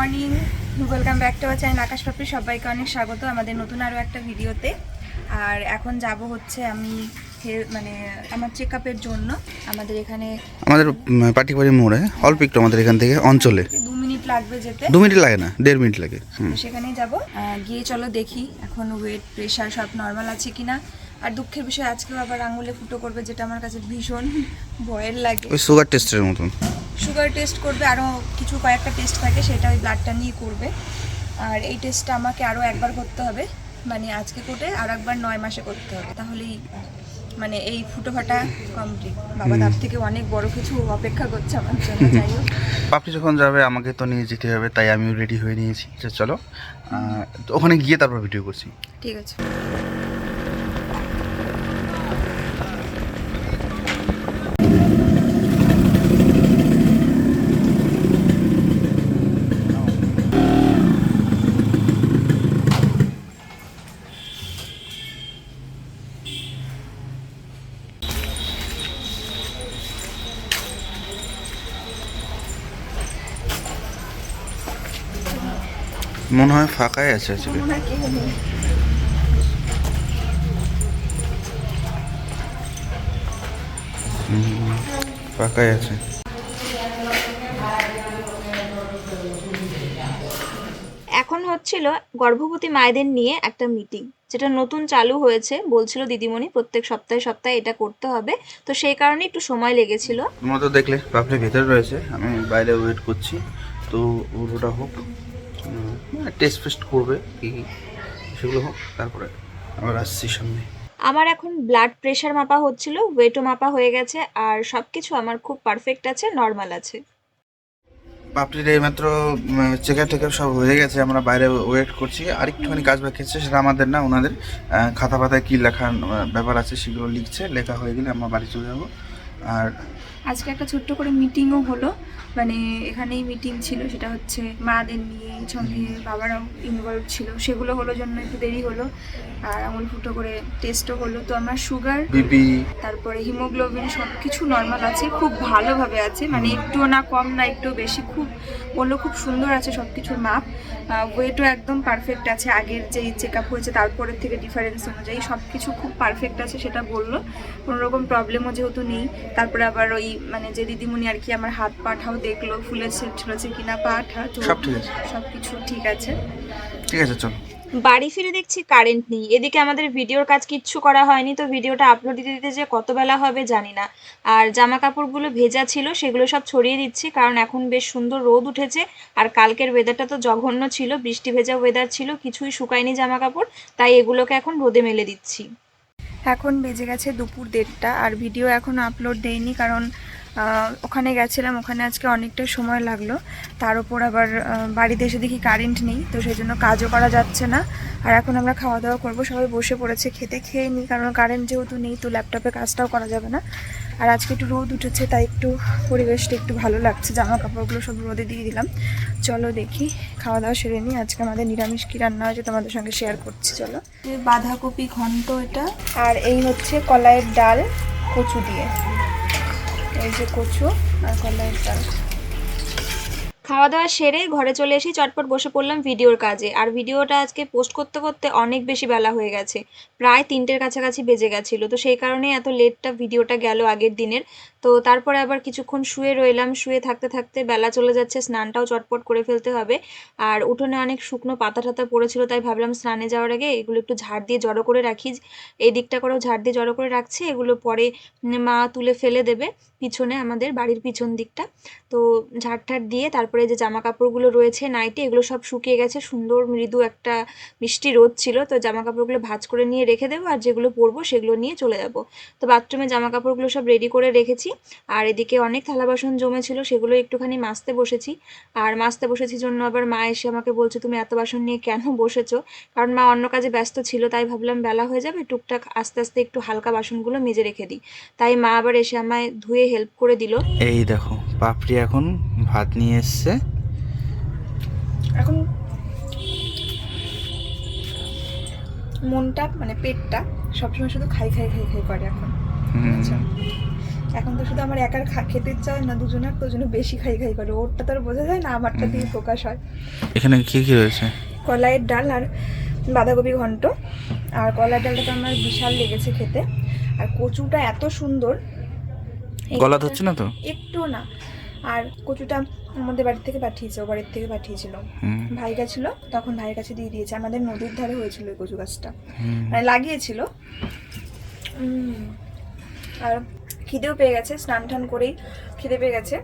Morning welcome back to our channel Akash Papri সবাইকে অনেক স্বাগত আমাদের নতুন আরও একটা ভিডিওতে। আর এখন যাব হচ্ছে আমি মানে আমার চেক আপের জন্য আমাদের এখানে আমাদের পাটিবাড়ি মোড়ে অল্প একটু আমাদের এখান থেকে অঞ্চলে। দু মিনিট লাগবে যেতে। দু মিনিট লাগে না দেড় মিনিট লাগে সেখানেই যাব। গিয়ে চলো দেখি এখন ওয়েট প্রেশার সব নর্মাল আছে কি না আর দুঃখের বিষয় আজকেও আবার আঙুলে ফুটো করবে যেটা আমার কাছে ভীষণ ভয়ের লাগে। ওই সুগার টেস্টের মতন। সুগার টেস্ট করবে আরও কিছু কয়েকটা টেস্ট থাকে সেটা ওই ব্লাডটা নিয়ে করবে। আর এই টেস্টটা আমাকে আরও একবার করতে হবে মানে আজকে করে আর একবার নয় মাসে করতে হবে। তাহলেই মানে এই ফুটো ফাটা কমপ্লিট বাবা তার থেকে অনেক বড় কিছু অপেক্ষা করছে আমার জন্য যাই হোক। পাপড়ি যখন যাবে আমাকে তো নিয়ে যেতে হবে তাই আমিও রেডি হয়ে নিয়েছি। চলো তো ওখানে গিয়ে তারপর ভিডিও করছি। ঠিক আছে। মনে হয় ফাঁকাই আছে আজকে। ফাঁকাই আছে। এখন হচ্ছিল গর্ভবতী মায়েদের নিয়ে একটা মিটিং যেটা নতুন চালু হয়েছে বলছিল দিদিমণি প্রত্যেক সপ্তাহে সপ্তাহে এটা করতে হবে। তো সেই কারণে একটু সময় লেগেছিল। তোমরা তো দেখলে পাপড়ি ভেতরে রয়েছে আমি বাইরে ওয়েট করছি। তো ওটা হোক। টেস্ট ফেস্ট করবে কি কি সেগুলো হোক তারপরে আবার আসছি সামনে। আমার এখন ব্লাড প্রেশার মাপা হচ্ছিল ওয়েটও মাপা হয়ে গেছে আর সব কিছু আমার খুব পারফেক্ট আছে নর্মাল আছে। পাপড়ির এইমাত্র চেক আপ টেক সব হয়ে গেছে আমরা বাইরে ওয়েট করছি আর একটুখানি কাজ বাকি আছে সেটা আমাদের না ওনাদের খাতা পাতায় কী লেখার ব্যাপার আছে সেগুলো লিখছে লেখা হয়ে গেলে আমরা বাড়ি চলে যাব। আর আজকে একটা ছোট্ট করে মিটিংও হলো। মানে এখানেই মিটিং ছিল সেটা হচ্ছে মাদের নিয়ে সঙ্গে বাবারাও ইনভলভ ছিল। সেগুলো হলো জন্য একটু দেরি হলো। আর আঙুল ফুটো করে টেস্টও হলো। তো আমার সুগার বিপি তারপরে হিমোগ্লোবিন সব কিছু নর্মাল আছে খুব ভালোভাবে আছে। মানে একটুও না কম না একটু বেশি। খুব বলল খুব সুন্দর আছে সব কিছুর মাপ ওয়েটও একদম পারফেক্ট আছে। আগের যেই চেক আপ হয়েছে তারপরের থেকে ডিফারেন্স অনুযায়ী সব কিছু খুব পারফেক্ট আছে সেটা বলল। কোনো রকম প্রবলেমও যেহেতু নেই। তারপরে আবার ওই মানে যে দিদিমণি আর কি আমার হাত পাঠাও দেখল ফুলেছে ঝুলেছে কিনা পাঠা তো সব ঠিক আছে। সব কিছু ঠিক আছে। ঠিক আছে চলো। বাড়ি ফিরে দেখছি কারেন্ট নেই। এদিকে আমাদের ভিডিওর কাজ কিচ্ছু করা হয়নি তো ভিডিওটা আপলোড দিতে দিতে যে কত বেলা হবে জানি না। আর জামা কাপড়গুলো ভেজা ছিল সেগুলো সব ছড়িয়ে দিচ্ছি কারণ এখন বেশ সুন্দর রোদ উঠেছে আর কালকের ওয়েদারটা তো জঘন্য ছিল বৃষ্টি ভেজা ওয়েদার ছিল কিছুই শুকায়নি জামা কাপড় তাই এগুলোকে এখন রোদে মেলে দিচ্ছি। এখন বেজে গেছে দুপুর দেড়টা আর ভিডিও এখন আপলোড দেয়নি কারণ ওখানে গেছিলাম, ওখানে আজকে অনেকটা সময় লাগল। তার উপর আবার বাড়িতে এসে দেখি কারেন্ট নেই, তো সেই জন্য কাজও করা যাচ্ছে না। আর এখন আমরা খাওয়া দাওয়া করব, সবাই বসে পড়েছে, খেতে খেয়ে নিই কারণ কারেন্ট যেহেতু নেই তো ল্যাপটপে কাজটাও করা যাবে না। আর আজকে একটু রোদ উঠেছে তাই একটু পরিবেশটা একটু ভালো লাগছে। জামা কাপড়গুলো সব রোদে দিয়ে দিলাম। চলো দেখি খাওয়া দাওয়া সেরে নিই। আজকে আমাদের নিরামিষ কি রান্না হয়েছে তোমাদের সঙ্গে শেয়ার করছি চলো। বাঁধাকপি ঘন্ট এটা। আর এই হচ্ছে কলাইয়ের ডাল কচু দিয়ে। এই যে কচু আর কলাইয়ের ডাল। খাওয়া দাওয়া সেরে ঘরে চলে এসে চটপট বসে পড়লাম ভিডিওর কাজে। আর ভিডিওটা আজকে পোস্ট করতে করতে অনেক বেশি বেলা হয়ে গেছে। প্রায় তিনটের কাছাকাছি বেজে গেছিল। তো সেই কারণে এত লেটটা ভিডিওটা গেল আগের দিনের। তো তারপরে আবার কিছুক্ষণ শুয়ে রইলাম। শুয়ে থাকতে থাকতে বেলা চলে যাচ্ছে, স্নানটাও চটপট করে ফেলতে হবে। আর উঠোনে অনেক শুকনো পাতা টাতা পড়েছিল, তাই ভাবলাম স্নানে যাওয়ার আগে এগুলো একটু ঝাড় দিয়ে জড়ো করে রাখি। এই দিকটা করেও ঝাড় দিয়ে জড়ো করে রাখছি। এগুলো পরে মা তুলে ফেলে দেবে। পিছনে আমাদের বাড়ির পিছন দিকটা। তো ঝাড় দিয়ে তারপরে যে জামা কাপড়গুলো রয়েছে, নাইটি, এগুলো সব শুকিয়ে গেছে। সুন্দর মৃদু একটা মিষ্টি রোদ ছিল। তো জামা কাপড়গুলো ভাঁজ করে নিয়ে রেখে দেবো আর যেগুলো পরবো সেগুলো নিয়ে চলে যাব। তো বাথরুমে জামা কাপড়গুলো সব রেডি করে রেখেছি। আর এদিকে অনেক থালা বাসন জমেছিল, সেগুলো একটুখানি মাজতে বসেছি। আর মাজতে বসেছি জন্য আবার মা এসে আমাকে বলছে, তুমি এত বাসন নিয়ে কেন বসেছো? কারণ মা অন্য কাজে ব্যস্ত ছিল, তাই ভাবলাম বেলা হয়ে যাবে, টুকটাক আস্তে আস্তে একটু হালকা বাসনগুলো মেজে রেখে দিই। তাই মা আবার এসে আমায় ধুয়ে হেল্প করে দিল। এই দেখো পাপড়ি এখন ভাত নিয়ে এসছে। এখন মনটা মানে পেটটা সবসময় শুধু খাই খাই খাই খাই করে এখন। আচ্ছা। এখন তো শুধু আমার একার খা- খেতে ইচ্ছা হয় না দুজনের তো জন্য বেশি খাই খাই করে। ওরটা তো আর বোঝা যায় না আমারটা দিয়ে প্রকাশ হয়। এখানে কি কি রয়েছে? কলাইয়ের ডাল আর বাঁধাকপি ঘন্ট। আর কলাইয়ের ডালটা তো আমার বিশাল লেগেছে খেতে। আর কচুটা এত সুন্দর গলা ধরছে না তো? একটু না। আর কচুটা আমাদের বাড়ি থেকে পাঠিয়েছে ও বাড়ির থেকে পাঠিয়েছিল। ভাই গেছিল তখন ভাইয়ের কাছে দিয়ে দিয়েছে। আমাদের নদীর ধারে হয়েছিল ওই কচু গাছটা। মানে লাগিয়েছিল। আর খিদেও পেয়ে গেছে স্নান টান করেই খিদে পেয়ে গেছে।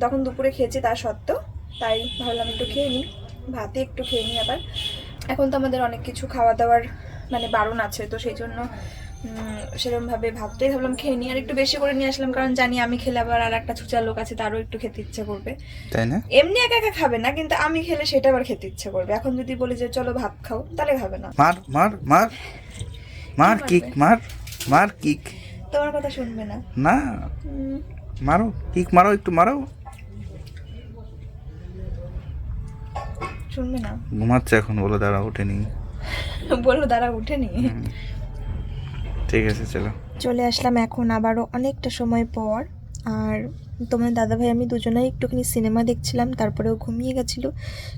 তখন দুপুরে খেয়েছি তা সত্ত্বেও তাই ভাবলাম একটু খেয়ে নিই। ভাতে একটু খেয়ে নিই আবার। এখন তো আমাদের অনেক কিছু খাওয়া দাওয়ার মানে বারণ আছে তো সেই জন্য সেরকমভাবে ভাতটাই ভাবলাম খেয়ে নিই আর একটু বেশি করে নিয়ে আসলাম কারণ জানি আমি খেলে আবার আর একটা ছুচা লোক আছে তারও একটু খেতে ইচ্ছে করবে। তাই না? এমনি একা একা খাবে না কিন্তু আমি খেলে সেটা আবার খেতে ইচ্ছে করবে। এখন যদি বলি যে চলো ভাত খাও তাহলে খাবে না। মার মার মার। মার কিক মার মার কিক। তোমার কথা শুনবে না। না। মারো কিক মারো একটু মারো। শুনবে না। ঘুমাচ্ছে এখন বলো দাঁড়া ওঠেনি বলল দাঁড়া উঠেনি ঠিক আছে, চলো। চলে আসলাম এখন আবারও অনেকটা সময় পর। আর তোমার দাদাভাই, আমি দুজনেই একটুখানি সিনেমা দেখছিলাম, তারপরেও ঘুমিয়ে গেছিল,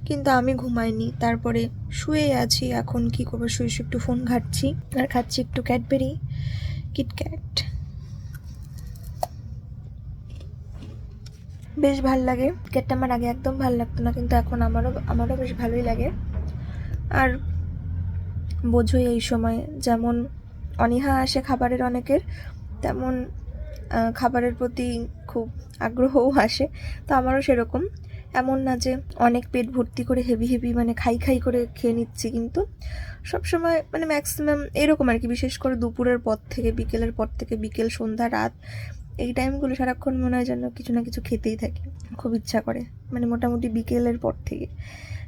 কিন্তু আমি ঘুমাইনি। তারপরে শুয়ে আছি, এখন কি করব, শুয়ে শুয়ে একটু ফোন ঘাটছি, আর খাচ্ছি একটু ক্যাডবেরি কিটক্যাট বেশ ভালো লাগে, ক্যাটটা আমার আগে একদম ভালো লাগতো না, কিন্তু এখন আমারও আমারও বেশ ভালোই লাগে। আর বোঝোই এই সময়, যেমন অনীহা আসে খাবারের অনেকের, তেমন খাবারের প্রতি খুব আগ্রহও আসে। তো আমারও সেরকম। এমন না যে অনেক পেট ভর্তি করে হেভি হেভি মানে খাই খাই করে খেয়ে নিচ্ছি কিন্তু সব সময় মানে ম্যাক্সিমাম এরকম আর কি। বিশেষ করে দুপুরের পর থেকে, বিকেলের পর থেকে, বিকেল, সন্ধ্যা, রাত, এই টাইমগুলো সারাক্ষণ মনে হয় যেন কিছু না কিছু খেতেই থাকি। খুব ইচ্ছা করে। মানে মোটামুটি বিকেলের পর থেকে।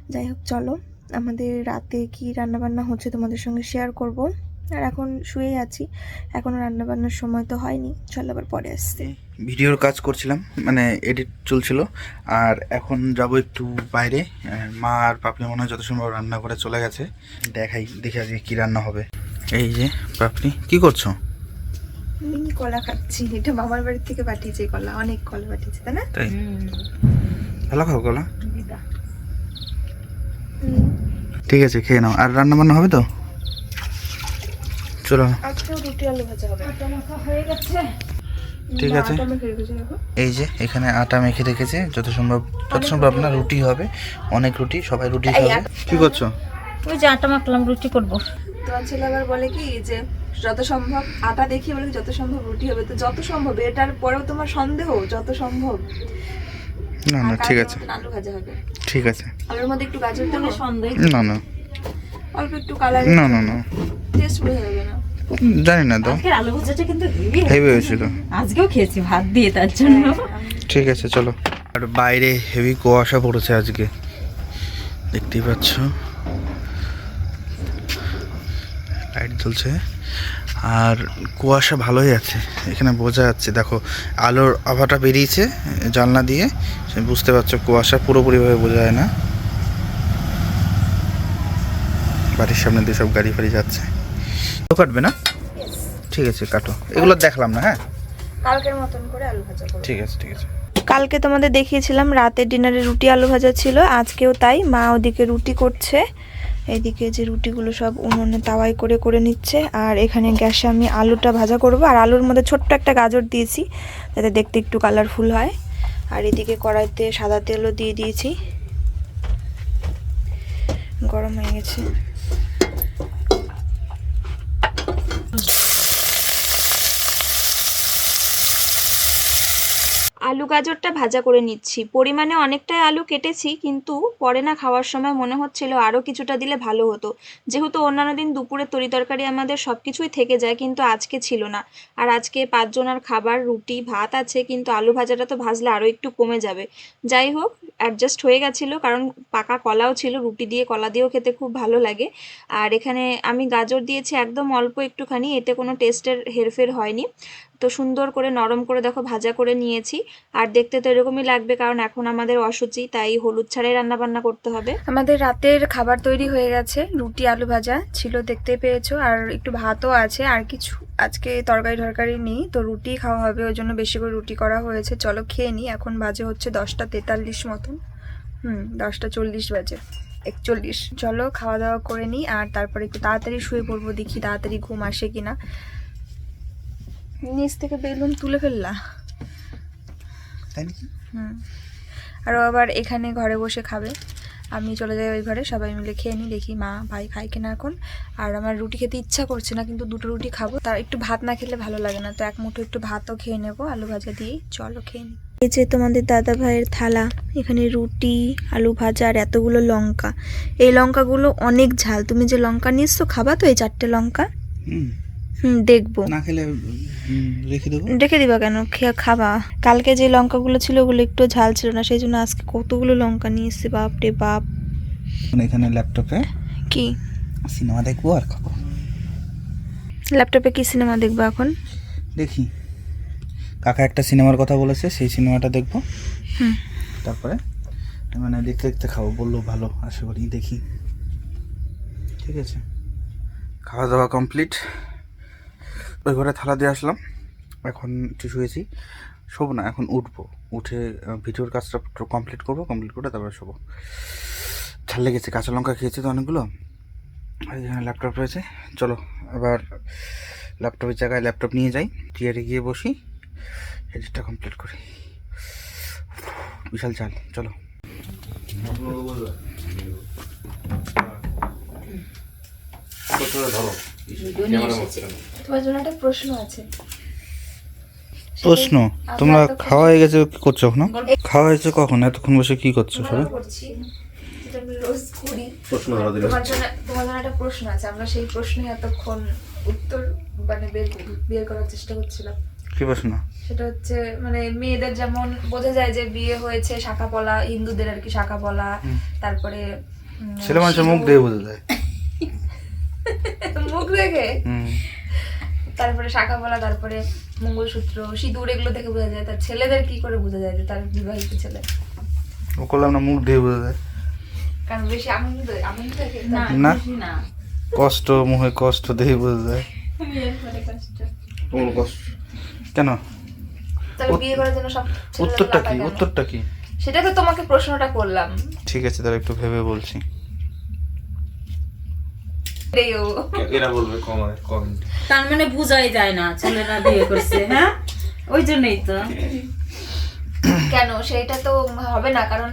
যাই হোক, চলো, আমাদের রাতে কি রান্নাবান্না হচ্ছে তোমাদের সঙ্গে শেয়ার করব। আর এখন শুয়েই আছি। এখনও রান্নাবান্নার সময় তো হয়নি। চলো আবার পরে আসতে ভিডিওর কাজ করছিলাম মানে এডিট চলছিল। আর এখন যাব একটু বাইরে। মা আর পাপড়ি মনে হয় যত সম্ভব রান্না করে চলে গেছে। দেখাই দেখে আজকে কি রান্না হবে। এই যে পাপড়ি কি করছ? মিনি কলা খাচ্ছি। এটা মামার বাড়ির থেকে পাঠিয়েছে কলা অনেক কলা পাঠিয়েছে তাই না? তাই? ভালো খাও হুম, ঠিক আছে খেয়ে নাও। আর রান্না বান্না হবে তো? চলো। আজকেও রুটি আলু ভাজা হবে। হয়ে গেছে। ঠিক আছে। মেখে এই যে এখানে আটা মেখে রেখেছে। যত সম্ভব যত সম্ভব আপনার রুটি হবে। অনেক রুটি সবাই রুটি খাবে। কি করছ? ওই যে আটা মাখলাম রুটি করব। তোমার ছেলে আবার বলে কি যে যত সম্ভব আটা দেখিয়ে বলে যত সম্ভব রুটি হবে। তো যত সম্ভব এটার পরেও তোমার সন্দেহ যত সম্ভব। না না ঠিক আছে। আলু ভাজা হবে। ঠিক আছে। আলুর মধ্যে একটু গাজর দেবো? সন্দেহ। না না। অল্প একটু কালার না না না। টেস্ট বোঝা যাবে না। জানি না তো। আজকের আলু ভাজাটা কিন্তু হেভি হয়েছিল। আজকেও খেয়েছি ভাত দিয়ে তার জন্য। ঠিক আছে চলো। আর বাইরে হেভি কুয়াশা পড়েছে আজকে। দেখতেই পাচ্ছ। লাইট জ্বলছে। আর কুয়াশা ভালোই আছে। এখানে বোঝা যাচ্ছে দেখো আলোর আভাটা বেরিয়েছে জানলা দিয়ে। বুঝতে পারছ কুয়াশা পুরোপুরিভাবে বোঝা যায় না। বাড়ির সামনে দিয়ে সব গাড়ি ফাড়ি যাচ্ছে। তো কাটবে না? ঠিক আছে কাটো। এগুলো দেখলাম না হ্যাঁ? কালকের মতন করে আলু ভাজা করব। ঠিক আছে ঠিক আছে। কালকে তোমাদের দেখিয়েছিলাম রাতের ডিনারে রুটি আলু ভাজা ছিল আজকেও তাই। মা ওদিকে রুটি করছে এদিকে যে রুটিগুলো সব উনুনে তাওয়াই করে করে নিচ্ছে আর এখানে গ্যাসে আমি আলুটা ভাজা করব। আর আলুর মধ্যে ছোট্ট একটা গাজর দিয়েছি যাতে দেখতে একটু কালারফুল হয়। আর এদিকে কড়াইতে সাদা তেলও দিয়ে দিয়েছি। গরম হয়ে গেছে। আলু গাজরটা ভাজা করে নিচ্ছি। পরিমাণে অনেকটাই আলু কেটেছি, কিন্তু পরে না খাওয়ার সময় মনে হচ্ছিল আরও কিছুটা দিলে ভালো হতো। যেহেতু অন্যান্য দিন দুপুরের তরিতরকারি আমাদের সব কিছুই থেকে যায়, কিন্তু আজকে ছিল না। আর আজকে পাঁচজনের খাবার, রুটি, ভাত আছে, কিন্তু আলু ভাজাটা তো ভাজলে আরও একটু কমে যাবে। যাই হোক অ্যাডজাস্ট হয়ে গেছিল, কারণ পাকা কলাও ছিল, রুটি দিয়ে কলা দিয়েও খেতে খুব ভালো লাগে। আর এখানে আমি গাজর দিয়েছি একদম অল্প একটুখানি, এতে কোনো টেস্টের হেরফের হয়নি। তো সুন্দর করে, নরম করে দেখো ভাজা করে নিয়েছি। আর দেখতে তো এরকমই লাগবে, কারণ এখন আমাদের অসুচি তাই হলুদ ছাড়াই রান্না বান্না করতে হবে। আমাদের রাতের খাবার তৈরি হয়ে গেছে, রুটি, আলু ভাজা ছিল দেখতে পেয়েছ, আর একটু ভাতও আছে, আর কিছু আজকে তরকারি টরকারি নেই, তো রুটি খাওয়া হবে, ওই জন্য বেশি করে রুটি করা হয়েছে। চলো খেয়ে নিই, এখন বাজে হচ্ছে দশটা তেতাল্লিশ মতন। হুম, দশটা চল্লিশ বাজে, একচল্লিশ। চলো খাওয়া দাওয়া করে নিই, আর তারপরে একটু তাড়াতাড়ি শুয়ে পড়ব, দেখি তাড়াতাড়ি ঘুম আসে কিনা। নিচ থেকে বেলুন তুলে ফেললা? তাই নাকি হুম। আরও আবার এখানে ঘরে বসে খাবে। আমি চলে যাই ওই ঘরে সবাই মিলে খেয়ে নিই দেখি মা ভাই খাই কিনা এখন। আর আমার রুটি খেতে ইচ্ছা করছে না কিন্তু দুটো রুটি খাব। তার একটু ভাত না খেলে ভালো লাগে না তো এক মুঠো একটু ভাতও খেয়ে নেব আলু ভাজা দিয়েই। চলো খেয়ে নিই এই যে তোমাদের দাদা ভাইয়ের থালা এখানে রুটি আলু ভাজা আর এতগুলো লঙ্কা। এই লঙ্কাগুলো অনেক ঝাল। তুমি যে লঙ্কা নিয়েছো খাবা তো এই চারটে লঙ্কা? হুম। দেখব। না খেলে রেখে দেবো? রেখে দিবা কেন? খেয়ে খাবা। কালকে যে লঙ্কাগুলো ছিল ওগুলো একটু ঝাল ছিল না সেই জন্য আজকে কতগুলো লঙ্কা নিয়ে এসছে বাপ। রে বাপ এখানে ল্যাপটপে? কি? সিনেমা দেখব আর খাব। ল্যাপটপে কি সিনেমা দেখব এখন? দেখি। কাকা একটা সিনেমার কথা বলেছে সেই সিনেমাটা দেখব। তারপরে মানে দেখতে দেখতে খাব বলল ভালো আশা করি দেখি। ঠিক আছে। খাওয়া দাওয়া কমপ্লিট। ওই ঘরে থালা দিয়ে আসলাম। এখন একটু শুয়েছি। শোবো না, এখন উঠবো। উঠে ভিডিওর কাজটা কমপ্লিট করব কমপ্লিট করে তারপরে শোবো। ঝাল লেগেছে, কাঁচা লঙ্কা খেয়েছি তো অনেকগুলো। এখানে ল্যাপটপ রয়েছে। চলো, আবার ল্যাপটপের জায়গায় ল্যাপটপ নিয়ে যাই। টিয়ারে গিয়ে বসি। এডিটটা কমপ্লিট করি। বিশাল চাল চলো। তোমার জন্য একটা প্রশ্ন আছে। প্রশ্ন? তোমরা খাওয়া হয়ে গেছে কি করছ এখন? খাওয়া হয়েছে কখন? এতক্ষণ বসে কি করছ সবাই? করছি। যেটা আমি রোজ করি। তোমার জন্য তোমার জন্য একটা প্রশ্ন আছে। আমরা সেই প্রশ্নে এতক্ষণ উত্তর মানে বের বের করার চেষ্টা করছিলাম। কি প্রশ্ন? সেটা হচ্ছে মানে মেয়েদের যেমন বোঝা যায় যে বিয়ে হয়েছে শাখা পলা হিন্দুদের আর কি শাখা পলা তারপরে ছেলে মানুষের মুখ দিয়ে বোঝা যায়। মুখ দেখে? তারপরে শাখা পলা তারপরে মঙ্গলসূত্র সিঁদুর এগুলো দেখে বোঝা যায়। তার ছেলেদের কি করে বোঝা যায় যে তার বিবাহিত ছেলে? ও করলাম না মুখ দিয়ে বোঝা যায়। কারণ বেশি আনন্দ আনন্দ থাকে না কষ্ট মুখে কষ্ট দিয়ে বোঝা যায়। কষ্ট। কেন? বিয়ে করার জন্য সব উত্তরটা কি? উত্তরটা কি? সেটা তো তোমাকে প্রশ্নটা করলাম। ঠিক আছে তাহলে একটু ভেবে বলছি। এরা বলবে কমেন্ট তার মানে বুঝাই যায় না ছেলেরা বিয়ে করছে হ্যাঁ? ওই জন্যই তো। কেন? সেটা তো হবে না কারণ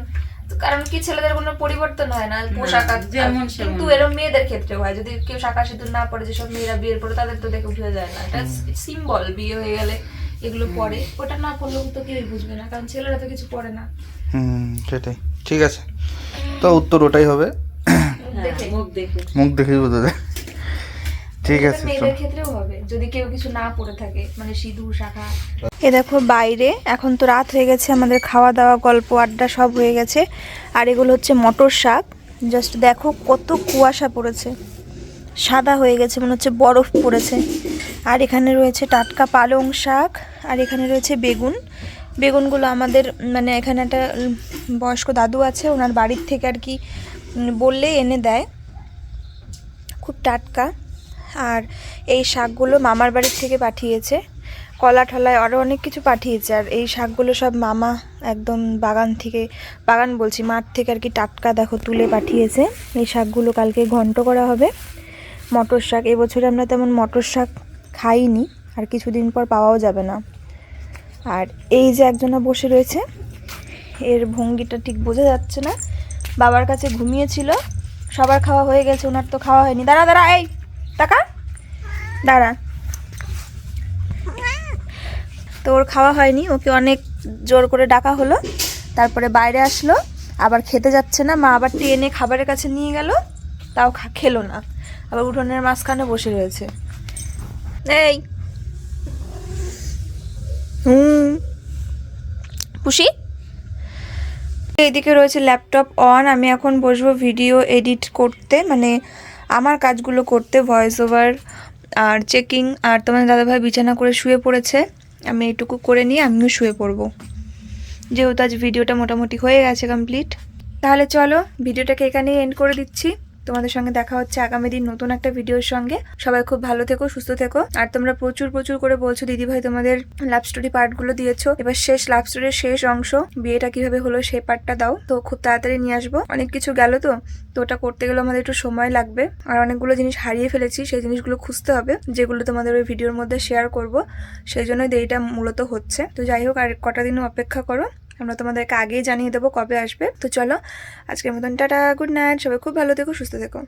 কারণ কি ছেলেদের কোনো পরিবর্তন হয় না? পোশাক যেমন কিন্তু এরকম মেয়েদের ক্ষেত্রে হয়। যদি কেউ শাখা সিঁদুর না পরে যেসব মেয়েরা বিয়ের পরে তাদের তো দেখে বোঝা যায় না। এটা সিম্বল বিয়ে হয়ে গেলে এগুলো পরে ওটা না পড়লেও তো কেউই বুঝবে না কারণ ছেলেরা তো কিছু পড়ে না। হুম সেটাই। ঠিক আছে। তো উত্তর ওটাই হবে। মুখ দেখে। মুখ দেখেই বোঝা যায়। ঠিক আছে মেয়েদের ক্ষেত্রেও হবে যদি কেউ কিছু না পড়ে থাকে মানে সিঁদুর শাখা। এ দেখো বাইরে এখন তো রাত হয়ে গেছে আমাদের খাওয়া দাওয়া গল্প আড্ডা সব হয়ে গেছে। আর এগুলো হচ্ছে মটর শাক। জাস্ট দেখো কত কুয়াশা পড়েছে। সাদা হয়ে গেছে মনে হচ্ছে বরফ পড়েছে। আর এখানে রয়েছে টাটকা পালং শাক আর এখানে রয়েছে বেগুন। বেগুনগুলো আমাদের মানে এখানে একটা বয়স্ক দাদু আছে ওনার বাড়ির থেকে আর কি বললে এনে দেয়। খুব টাটকা। আর এই শাকগুলো মামার বাড়ির থেকে পাঠিয়েছে। কলা ঠলায় আরও অনেক কিছু পাঠিয়েছে। আর এই শাকগুলো সব মামা একদম বাগান থেকে, বাগান বলছি, মাঠ থেকে আর কি টাটকা দেখো তুলে পাঠিয়েছে। এই শাকগুলো কালকে ঘন্ট করা হবে। মটর শাক, এবছরে আমরা তেমন মটর শাক খাইনি, আর কিছুদিন পর পাওয়াও যাবে না। আর এই যে একজনা বসে রয়েছে, এর ভঙ্গিটা ঠিক বোঝা যাচ্ছে না। বাবার কাছে ঘুমিয়েছিল, সবার খাওয়া হয়ে গেছে, ওনার তো খাওয়া হয়নি। দাঁড়া দাঁড়া, এই টাকা দাঁড়া। তো ওর খাওয়া হয়নি, ওকে অনেক জোর করে ডাকা হলো, তারপরে বাইরে আসলো, আবার খেতে যাচ্ছে না, মা আবার টেনে খাবারের কাছে নিয়ে গেল, তাও খেলো না, আবার উঠোনের মাঝখানে বসে রয়েছে। এই। হুম। খুশি এইদিকে রয়েছে ল্যাপটপ অন আমি এখন বসবো ভিডিও এডিট করতে মানে আমার কাজগুলো করতে ভয়েস ওভার আর চেকিং আর তোমার দাদাভাই বিছানা করে শুয়ে পড়েছে। আমি এটুকু করে নিয়ে আমিও শুয়ে পড়ব। যেহেতু আজ ভিডিওটা মোটামুটি হয়ে গেছে কমপ্লিট তাহলে চলো ভিডিওটাকে এখানেই এন্ড করে দিচ্ছি। তোমাদের সঙ্গে দেখা হচ্ছে আগামী দিন নতুন একটা ভিডিওর সঙ্গে। সবাই খুব ভালো থেকো, সুস্থ থেকো। আর তোমরা প্রচুর প্রচুর করে বলছো দিদিভাই তোমাদের লাভ স্টোরি পার্টগুলো দিয়েছ। এবার শেষ লাভ স্টোরির শেষ অংশ, বিয়েটা কীভাবে হলো সেই পার্টটা দাও। তো খুব তাড়াতাড়ি নিয়ে আসব। অনেক কিছু গেল তো তো ওটা করতে গেলে আমাদের একটু সময় লাগবে। আর অনেকগুলো জিনিস হারিয়ে ফেলেছি, সেই জিনিসগুলো খুঁজতে হবে, যেগুলো তোমাদের ওই ভিডিওর মধ্যে শেয়ার করব। সেই জন্যই দেরিটা মূলত হচ্ছে। তো যাই হোক, আর কটা দিনও অপেক্ষা করো। আমরা তোমাদেরকে আগেই জানিয়ে দেবো কবে আসবে। তো চলো, আজকের মতন টাটা গুড নাইট সবাই খুব ভালো থেকো, সুস্থ থেকো।